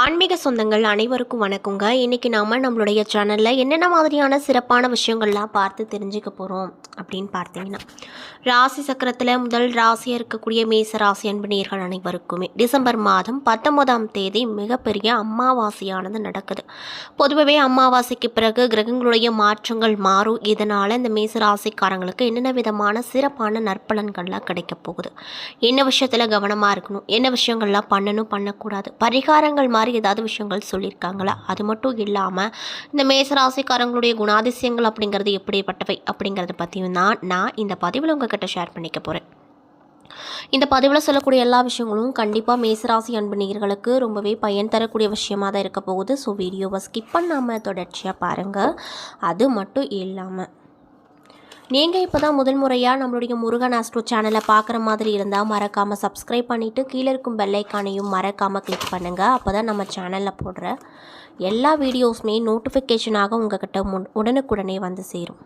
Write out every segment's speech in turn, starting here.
ஆன்மீக சொந்தங்கள் அனைவருக்கும் வணக்கங்க. இன்றைக்கி நாம் நம்மளுடைய சேனலில் என்னென்ன மாதிரியான சிறப்பான விஷயங்கள்லாம் பார்த்து தெரிஞ்சுக்க போகிறோம் அப்படின்னு பார்த்தீங்கன்னா ராசி சக்கரத்தில் முதல் ராசியாக இருக்கக்கூடிய மேச ராசி அன்பினியர்கள் அனைவருக்குமே டிசம்பர் மாதம் பத்தொன்பதாம் தேதி மிகப்பெரிய அமாவாசையானது நடக்குது. பொதுவாகவே அமாவாசைக்கு பிறகு கிரகங்களுடைய மாற்றங்கள் மாறும். இதனால் இந்த மேச ராசிக்காரங்களுக்கு என்னென்ன விதமான சிறப்பான நற்பலன்கள்லாம் கிடைக்க போகுது? என்ன விஷயத்தில் கவனமாக இருக்கணும்? என்ன விஷயங்கள்லாம் பண்ணணும் பண்ணக்கூடாது? பரிகாரங்கள் மாதிரி ஏதாவது விஷயங்கள் சொல்லியிருக்காங்களா? அது மட்டும் இல்லாமல் இந்த மேசராசிக்காரங்களுடைய குணாதிசயங்கள் அப்படிங்கிறது எப்படிப்பட்டவை அப்படிங்கிறத பற்றியும் தான் நான் இந்த பதிவில் உங்ககிட்ட ஷேர் பண்ணிக்க போகிறேன் இந்த பதிவில் சொல்லக்கூடிய எல்லா விஷயங்களும் கண்டிப்பாக மேசராசி அன்பு நேயர்களுக்கு ரொம்பவே பயன் தரக்கூடிய விஷயமாக தான் இருக்க போகுது. ஸோ வீடியோவை ஸ்கிப் பண்ணாமல் தொடர்ச்சியாக பாருங்கள் அது மட்டும் இல்லாமல் நீங்கள் இப்போ தான் முதல் முறையாக நம்மளுடைய முருகன் ஆஸ்ட்ரோ சேனலை பார்க்குற மாதிரி இருந்தால் மறக்காமல் சப்ஸ்கிரைப் பண்ணிவிட்டு கீழே இருக்கும் பெல்லைக்கானையும் மறக்காமல் கிளிக் பண்ணுங்கள் அப்போ தான் நம்ம சேனலில் போடுற எல்லா வீடியோஸுமே நோட்டிஃபிகேஷனாக உங்ககிட்ட முன் உடனுக்குடனே வந்து சேரும்.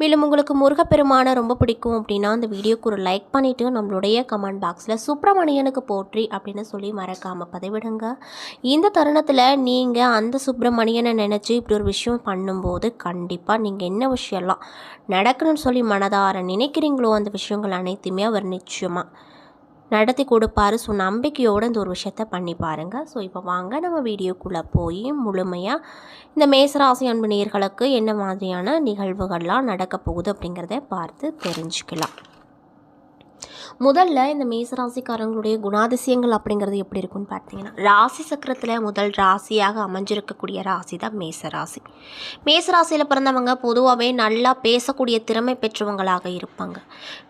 மேலும் உங்களுக்கு முருகப்பெருமானை ரொம்ப பிடிக்கும் அப்படின்னா அந்த வீடியோக்கு ஒரு லைக் பண்ணிவிட்டு நம்மளுடைய கமெண்ட் பாக்ஸில் சுப்பிரமணியனுக்கு போற்றி அப்படின்னு சொல்லி மறக்காமல் பதிவிடுங்க. இந்த தருணத்தில் நீங்கள் அந்த சுப்பிரமணியனை நினச்சி இப்படி ஒரு விஷயம் பண்ணும்போது கண்டிப்பாக நீங்கள் என்ன விஷயம்லாம் நடக்கணும்னு சொல்லி மனதார நினைக்கிறீங்களோ அந்த விஷயங்கள் அனைத்துமே அவர் நிச்சயமாக நடத்தி கொடுப்பாரு. ஸோ நம்பிக்கையோடு இந்த ஒரு விஷயத்த பண்ணி பாருங்கள் ஸோ இப்போ வாங்க நம்ம வீடியோக்குள்ளே போய் முழுமையாக இந்த மேசராசி அன்பு நேர்களுக்கு என்ன மாதிரியான நிகழ்வுகள்லாம் நடக்க போகுது அப்படிங்கிறத பார்த்து தெரிஞ்சுக்கலாம். முதல்ல இந்த மேசராசிக்காரங்களுடைய குணாதிசயங்கள் அப்படிங்கிறது எப்படி இருக்கும்னு பார்த்தீங்கன்னா ராசி சக்கரத்தில் முதல் ராசியாக அமைஞ்சிருக்கக்கூடிய ராசி தான் மேசராசி. மேசராசியில் பிறந்தவங்க பொதுவாகவே நல்லா பேசக்கூடிய திறமை பெற்றவங்களாக இருப்பாங்க.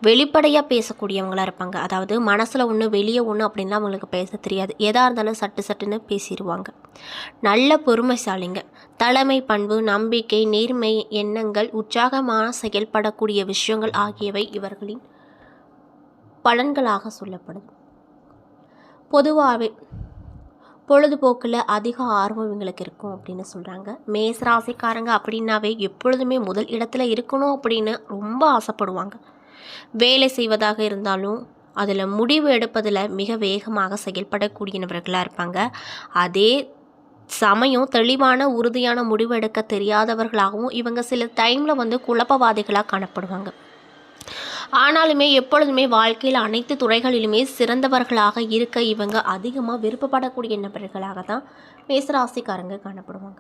வெளிப்படையாக பேசக்கூடியவங்களாக இருப்பாங்க. அதாவது மனசில் ஒன்று வெளியே ஒன்று அப்படின்லாம் அவங்களுக்கு பேச தெரியாது. எதாக இருந்தாலும் சட்டு சட்டுன்னு பேசிடுவாங்க நல்ல பொறுமைசாலிங்க. தலைமை பண்பு நம்பிக்கை நேர்மை எண்ணங்கள் உற்சாகமாக செயல்படக்கூடிய விஷயங்கள் ஆகியவை இவர்களின் பலன்களாக சொல்லப்படுது பொதுவாகவே பொழுதுபோக்கில் அதிக ஆர்வம் இவங்களுக்கு இருக்கும் அப்படின்னு சொல்கிறாங்க மேசராசிக்காரங்க அப்படின்னாவே எப்பொழுதுமே முதல் இடத்துல இருக்கணும் அப்படின்னு ரொம்ப ஆசைப்படுவாங்க. வேலை செய்வதாக இருந்தாலும் அதில் முடிவு எடுப்பதில் மிக வேகமாக செயல்படக்கூடியவர்களாக இருப்பாங்க. அதே சமயம் தெளிவான உறுதியான முடிவு எடுக்க தெரியாதவர்களாகவும் இவங்க சில டைமில் வந்து குழப்பவாதிகளாக காணப்படுவாங்க. ஆனாலுமே எப்பொழுதுமே வாழ்க்கையில் அனைத்து துறைகளிலுமே சிறந்தவர்களாக இருக்க இவங்க அதிகமாக விருப்பப்படக்கூடிய நபர்களாக தான் மேசராசிக்காரங்க காணப்படுவாங்க.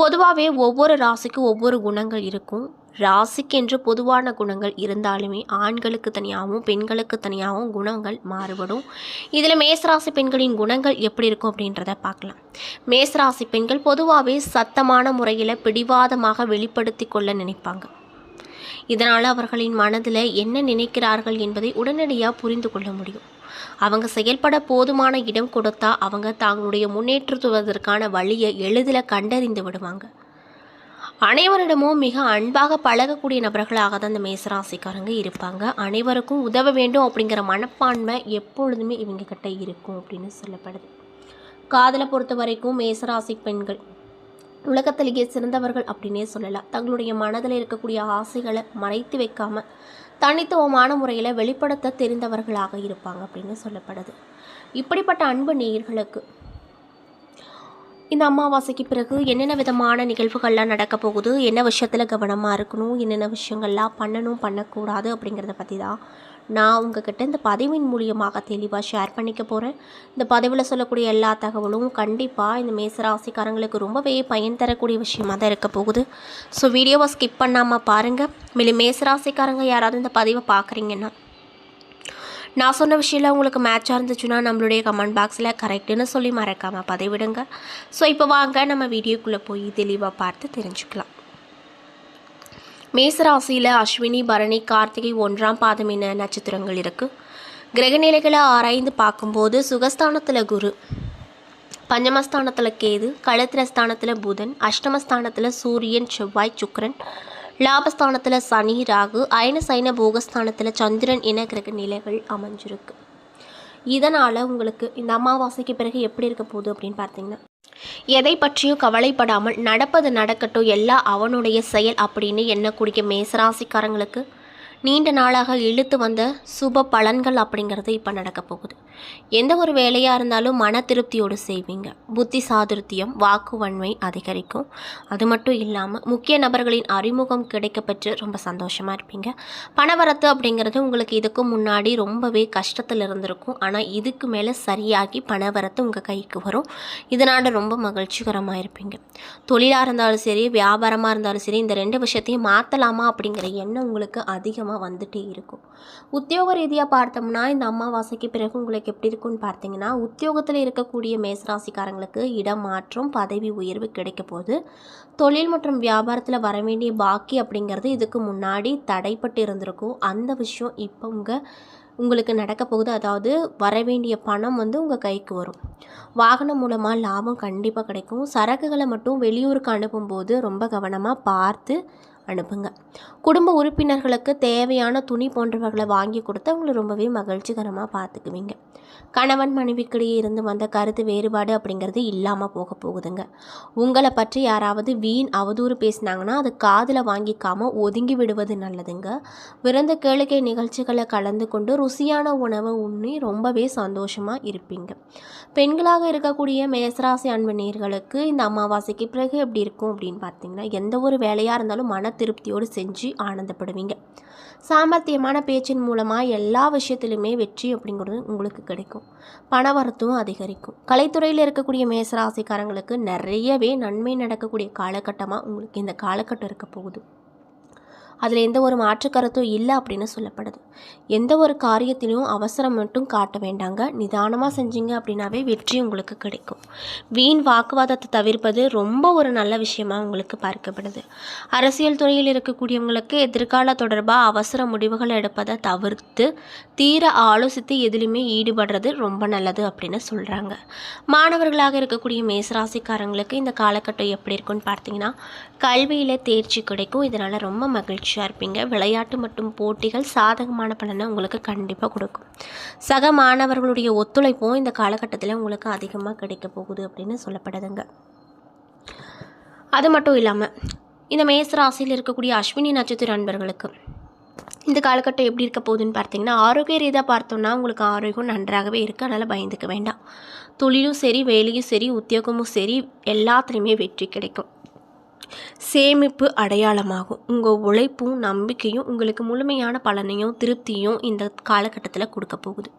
பொதுவாகவே ஒவ்வொரு ராசிக்கும் ஒவ்வொரு குணங்கள் இருக்கும். ராசிக்கென்று பொதுவான குணங்கள் இருந்தாலுமே ஆண்களுக்கு தனியாகவும் பெண்களுக்கு தனியாகவும் குணங்கள் மாறுபடும். இதில் மேசராசி பெண்களின் குணங்கள் எப்படி இருக்கும் அப்படின்றத பார்க்கலாம். மேசராசி பெண்கள் பொதுவாகவே சத்தமான முறையில் பிடிவாதமாக வெளிப்படுத்தி கொள்ள நினைப்பாங்க. இதனால் அவர்களின் மனதில் என்ன நினைக்கிறார்கள் என்பதை உடனடியாக புரிந்து கொள்ள முடியும். அவங்க செயல்பட போதுமான இடம் கொடுத்தா அவங்க தங்களுடைய முன்னேற்றத்துவதற்கான வழியை எளிதில் கண்டறிந்து விடுவாங்க. அனைவரிடமும் மிக அன்பாக பழகக்கூடிய நபர்களாக தான் இந்த மேசராசிக்காரங்க இருப்பாங்க. அனைவருக்கும் உதவ வேண்டும் அப்படிங்கிற மனப்பான்மை எப்பொழுதுமே இவங்க கிட்ட இருக்கும் அப்படின்னு சொல்லப்படுது. காதலை பொறுத்த வரைக்கும் மேசராசி பெண்கள் உலகத்திலேயே சிறந்தவர்கள் அப்படின்னே சொல்லலாம். தங்களுடைய மனதில் இருக்கக்கூடிய ஆசைகளை மறைத்து வைக்காம தனித்துவமான முறையில் வெளிப்படுத்த தெரிந்தவர்களாக இருப்பாங்க அப்படின்னு சொல்லப்படுது. இப்படிப்பட்ட அன்பு நேயர்களுக்கு இந்த அமாவாசைக்கு பிறகு என்னென்ன விதமான நிகழ்வுகள்லாம் நடக்க போகுது என்ன விஷயத்தில் கவனமாக இருக்கணும் என்னென்ன விஷயங்கள்லாம் பண்ணணும் பண்ணக்கூடாது அப்படிங்கிறத பற்றி தான் நான் உங்ககிட்ட இந்த பதிவின் மூலியமாக தெளிவாக ஷேர் பண்ணிக்க போகிறேன் இந்த பதிவில் சொல்லக்கூடிய எல்லா தகவலும் கண்டிப்பாக இந்த மேசராசிக்காரங்களுக்கு ரொம்பவே பயன் தரக்கூடிய விஷயமாக தான் இருக்க போகுது. ஸோ வீடியோவை ஸ்கிப் பண்ணாமல் பாருங்கள் மேலும் மேசராசிக்காரங்க யாராவது இந்த பதிவை பார்க்குறீங்கன்னா நான் சொன்ன விஷயம்லாம் உங்களுக்கு மேட்சாக இருந்துச்சுன்னா நம்மளுடைய கமெண்ட் பாக்ஸில் கரெக்டுன்னு சொல்லி மறக்காமல் பதிவிடுங்க. ஸோ இப்போ வாங்க நம்ம வீடியோக்குள்ளே போய் தெளிவாக பார்த்து தெரிஞ்சுக்கலாம். மேசராசியில் அஸ்வினி பரணி கார்த்திகை ஒன்றாம் பாதம் என நட்சத்திரங்கள் இருக்குது கிரகநிலைகளை ஆராய்ந்து பார்க்கும்போது சுகஸ்தானத்தில் குரு பஞ்சமஸ்தானத்தில் கேது களத்திரஸ்தானத்தில் புதன் அஷ்டமஸ்தானத்தில் சூரியன் செவ்வாய் சுக்கரன் லாபஸ்தானத்தில் சனி ராகு அயன சைன போகஸ்தானத்தில் சந்திரன் என கிரக நிலைகள் அமைஞ்சிருக்கு. இதனால் உங்களுக்கு இந்த அமாவாசைக்கு பிறகு எப்படி இருக்க போகுது அப்படின்னு பார்த்தீங்கன்னா எதை பற்றியும் கவலைப்படாமல் நடப்பது நடக்கட்டும் எல்லாம் அவனுடைய செயல் அப்படின்னு எண்ணக்கூடிய மேசராசிக்காரங்களுக்கு நீண்ட நாளாக இழுத்து வந்த சுப பலன்கள் அப்படிங்கிறது இப்போ நடக்க போகுது. எந்த ஒரு வேலையாக இருந்தாலும் மன திருப்தியோடு செய்வீங்க. புத்தி சாதுர்த்தியம் வாக்கு வன்மை அதிகரிக்கும். அது மட்டும் இல்லாமல் முக்கிய நபர்களின் அறிமுகம் கிடைக்கப்பெற்று ரொம்ப சந்தோஷமாக இருப்பீங்க. பணவரத்து அப்படிங்கிறது உங்களுக்கு இதுக்கு முன்னாடி ரொம்பவே கஷ்டத்தில் இருந்திருக்கும். ஆனால் இதுக்கு மேலே சரியாகி பணவரத்து உங்கள் கைக்கு வரும். இதனால் ரொம்ப மகிழ்ச்சிகரமாக இருப்பீங்க. தொழிலாக இருந்தாலும் சரி வியாபாரமாக இருந்தாலும் சரி இந்த ரெண்டு விஷயத்தையும் மாற்றலாமா அப்படிங்கிற எண்ணம் உங்களுக்கு அதிகம் அதிகமாக வந்துட்டே இருக்கும். உத்தியோக ரீதியாக பார்த்தோம்னா இந்த அமாவாசைக்கு பிறகு உங்களுக்கு எப்படி இருக்கும்னு பார்த்தீங்கன்னா உத்தியோகத்தில் இருக்கக்கூடிய மேசராசிக்காரங்களுக்கு மாற்றம் பதவி உயர்வு கிடைக்க போது தொழில் மற்றும் வியாபாரத்தில் வர வேண்டிய பாக்கி அப்படிங்கிறது இதுக்கு முன்னாடி தடைப்பட்டு இருந்திருக்கும். அந்த விஷயம் இப்போ உங்கள் உங்களுக்கு நடக்க போகுது. அதாவது வர வேண்டிய பணம் வந்து உங்கள் கைக்கு வரும். வாகனம் மூலமாக லாபம் கண்டிப்பாக கிடைக்கும். சரக்குகளை மட்டும் வெளியூருக்கு அனுப்பும்போது ரொம்ப கவனமாக பார்த்து அனுப்புங்க. குடும்ப உறுப்பினர்களுக்கு தேவையான துணி போன்றவர்களை வாங்கி கொடுத்து அவங்கள ரொம்பவே மகிழ்ச்சிகரமாக பார்த்துக்குவீங்க கணவன் மனைவிக்கிடையே இருந்து வந்த கருத்து வேறுபாடு அப்படிங்கிறது இல்லாமல் போக போகுதுங்க. உங்களை பற்றி யாராவது வீண் அவதூறு பேசினாங்கன்னா அது காதில் வாங்கிக்காமல் ஒதுங்கி விடுவது நல்லதுங்க. விருந்த கேளிக்கை நிகழ்ச்சிகளை கலந்து கொண்டு ருசியான உணவை உண்ணி ரொம்பவே சந்தோஷமாக இருப்பீங்க. பெண்களாக இருக்கக்கூடிய மேசராசி அன்பு நேர்களுக்கு இந்த அமாவாசைக்கு பிறகு எப்படி இருக்கும் அப்படின்னு பார்த்தீங்கன்னா எந்த ஒரு வேலையாக இருந்தாலும் மன திருப்தியோடு செஞ்சு ஆனந்தப்படுவீங்க. சாமர்த்தியமான பேச்சின் மூலமாக எல்லா விஷயத்திலுமே வெற்றி அப்படிங்கிறது உங்களுக்கு கிடைக்கும். பணவரத்தும் அதிகரிக்கும். கலைத்துறையில் இருக்கக்கூடிய மேசராசிக்காரங்களுக்கு நிறையவே நன்மை நடக்கக்கூடிய காலகட்டமாக உங்களுக்கு இந்த காலகட்டம் இருக்க போகுது. அதில் எந்த ஒரு மாற்று கருத்தும் இல்லை அப்படின்னு சொல்லப்படுது. எந்த ஒரு காரியத்திலையும் அவசரம் மட்டும் காட்ட வேண்டாங்க. நிதானமாக செஞ்சீங்க அப்படின்னாவே வெற்றி உங்களுக்கு கிடைக்கும். வீண் வாக்குவாதத்தை தவிர்ப்பது ரொம்ப ஒரு நல்ல விஷயமாக உங்களுக்கு பார்க்கப்படுது. அரசியல் துறையில் இருக்கக்கூடியவங்களுக்கு எதிர்கால தொடர்பாக அவசர முடிவுகள் எடுப்பதை தவிர்த்து தீர ஆலோசித்து எதிலுமே ஈடுபடுறது ரொம்ப நல்லது அப்படின்னு சொல்கிறாங்க மாணவர்களாக இருக்கக்கூடிய மேசராசிக்காரங்களுக்கு இந்த காலகட்டம் எப்படி இருக்குன்னு பார்த்தீங்கன்னா கல்வியில் தேர்ச்சி கிடைக்கும். இதனால் ரொம்ப மகிழ்ச்சி மகிழ்ச்சியாக இருப்பீங்க. விளையாட்டு மற்றும் போட்டிகள் சாதகமான பலனை உங்களுக்கு கண்டிப்பாக கொடுக்கும். சக மாணவர்களுடைய ஒத்துழைப்பும் இந்த காலகட்டத்தில் உங்களுக்கு அதிகமாக கிடைக்க போகுது அப்படின்னு சொல்லப்படுதுங்க. அது மட்டும் இல்லாமல் இந்த மேச ராசியில் இருக்கக்கூடிய அஸ்வினி நட்சத்திர அன்பர்களுக்கு இந்த காலகட்டம் எப்படி இருக்க போகுதுன்னு பார்த்தீங்கன்னா ஆரோக்கிய ரீதியாக பார்த்தோம்னா உங்களுக்கு ஆரோக்கியம் நன்றாகவே இருக்குது அதனால் பயந்துக்க வேண்டாம். தொழிலும் சரி வேலையும் சரி உத்தியோகமும் சரி எல்லாத்துலேயுமே வெற்றி கிடைக்கும். சேமிப்பு அடையாளமாகும். உங்கள் உழைப்பும் நம்பிக்கையும் உங்களுக்கு முழுமையான பலனையும் திருப்தியும் இந்த காலகட்டத்தில் கொடுக்க போகுது.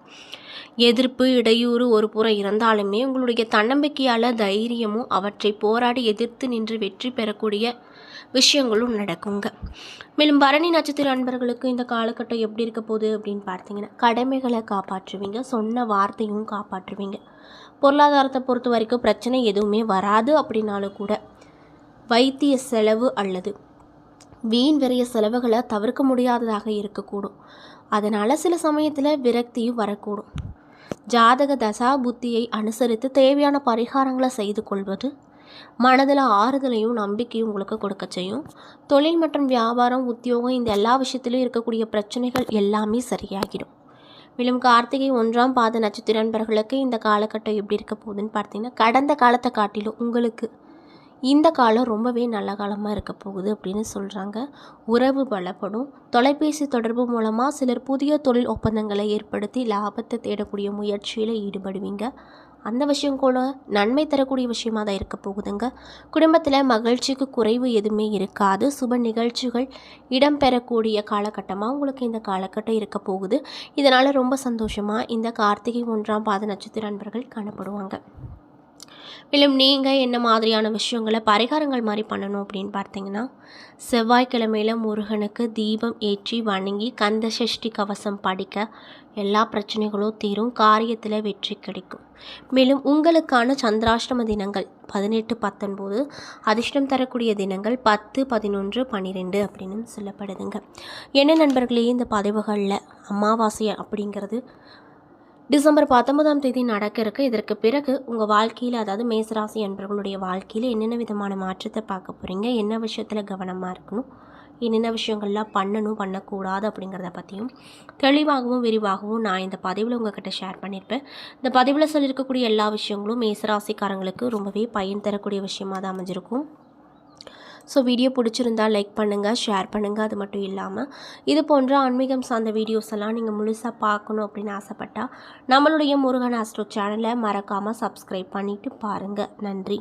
எதிர்ப்பு இடையூறு ஒரு புறம் இருந்தாலுமே உங்களுடைய தன்னம்பிக்கையால் தைரியமும் அவற்றை போராடி எதிர்த்து நின்று வெற்றி பெறக்கூடிய விஷயங்களும் நடக்குங்க. மேலும் பரணி நட்சத்திர அன்பர்களுக்கு இந்த காலகட்டம் எப்படி இருக்க போகுது அப்படின்னு பார்த்தீங்கன்னா கடமைகளை காப்பாற்றுவீங்க சொன்ன வார்த்தையும் காப்பாற்றுவீங்க. பொருளாதாரத்தை பொறுத்த வரைக்கும் பிரச்சனை எதுவுமே வராது அப்படின்னாலும் கூட வைத்திய செலவு அல்லது வீண் விரைய செலவுகளை தவிர்க்க முடியாததாக இருக்கக்கூடும். அதனால் சில சமயத்தில் விரக்தியும் வரக்கூடும். ஜாதக தசா புத்தியை அனுசரித்து தேவையான பரிகாரங்களை செய்து கொள்வது மனதில் ஆறுதலையும் நம்பிக்கையும் உங்களுக்கு கொடுக்க செய்யும். தொழில் மற்றும் வியாபாரம் உத்தியோகம் இந்த எல்லா விஷயத்திலும் இருக்கக்கூடிய பிரச்சனைகள் எல்லாமே சரியாகிடும். மேலும் கார்த்திகை ஒன்றாம் பாத நட்சத்திர நண்பர்களுக்கு இந்த காலகட்டம் எப்படி இருக்க போகுதுன்னு பார்த்தீங்கன்னா கடந்த காலத்தை காட்டிலும் உங்களுக்கு இந்த காலம் ரொம்பவே நல்ல காலமாக இருக்க போகுது அப்படின்னு சொல்கிறாங்க உறவு பலப்படும். தொலைபேசி தொடர்பு மூலமாக சிலர் புதிய தொழில் ஒப்பந்தங்களை ஏற்படுத்தி லாபத்தை தேடக்கூடிய முயற்சியில் ஈடுபடுவீங்க. அந்த விஷயம் கூட நன்மை தரக்கூடிய விஷயமாக தான் இருக்க போகுதுங்க. குடும்பத்தில் மகிழ்ச்சிக்கு குறைவு எதுவுமே இருக்காது. சுப நிகழ்ச்சிகள் இடம்பெறக்கூடிய காலகட்டமாக உங்களுக்கு இந்த காலகட்டம் இருக்க போகுது. இதனால் ரொம்ப சந்தோஷமாக இந்த கார்த்திகை ஒன்றாம் பாத நட்சத்திர அன்பர்கள் காணப்படுவாங்க. மேலும் நீங்கள் என்ன மாதிரியான விஷயங்களை பரிகாரங்கள் மாதிரி பண்ணணும் அப்படின்னு பார்த்தீங்கன்னா செவ்வாய்க்கிழமையில் முருகனுக்கு தீபம் ஏற்றி வணங்கி கந்த சஷ்டி கவசம் படிக்க எல்லா பிரச்சனைகளும் தீரும் காரியத்தில் வெற்றி கிடைக்கும். மேலும் உங்களுக்கான சந்திராஷ்டம தினங்கள் பதினெட்டு பத்தொன்பது அதிர்ஷ்டம் தரக்கூடிய தினங்கள் பத்து பதினொன்று பன்னிரெண்டு அப்படின்னு சொல்லப்படுதுங்க. என்ன நண்பர்களே இந்த பதிவுகளில் அமாவாசை அப்படிங்கிறது டிசம்பர் பத்தொன்பதாம் தேதி நடக்க இருக்க இதற்கு பிறகு உங்கள் வாழ்க்கையில் அதாவது மேசராசி என்பவர்களுடைய வாழ்க்கையில் என்னென்ன விதமான மாற்றத்தை பார்க்க போகிறீங்க என்ன விஷயத்தில் கவனமாக இருக்கணும்? என்னென்ன விஷயங்கள்லாம் பண்ணணும் பண்ணக்கூடாது அப்படிங்கிறத பற்றியும் தெளிவாகவும் விரிவாகவும் நான் இந்த பதிவில் உங்ககிட்ட ஷேர் பண்ணியிருப்பேன் இந்த பதிவில் சொல்லியிருக்கக்கூடிய எல்லா விஷயங்களும் மேசராசிக்காரங்களுக்கு ரொம்பவே பயன் தரக்கூடிய விஷயமாக தான் அமைஞ்சிருக்கும். ஸோ வீடியோ பிடிச்சிருந்தா லைக் பண்ணுங்கள் ஷேர் பண்ணுங்கள் அது மட்டும் இல்லாமல் இது போன்ற ஆன்மீகம் சார்ந்த வீடியோஸ் எல்லாம் நீங்கள் முழுசாக பார்க்கணும் அப்படின்னு ஆசைப்பட்டால் நம்மளுடைய முருகன் ஆஸ்ட்ரோ சேனலை மறக்காமல் சப்ஸ்கிரைப் பண்ணிவிட்டு பாருங்கள் நன்றி.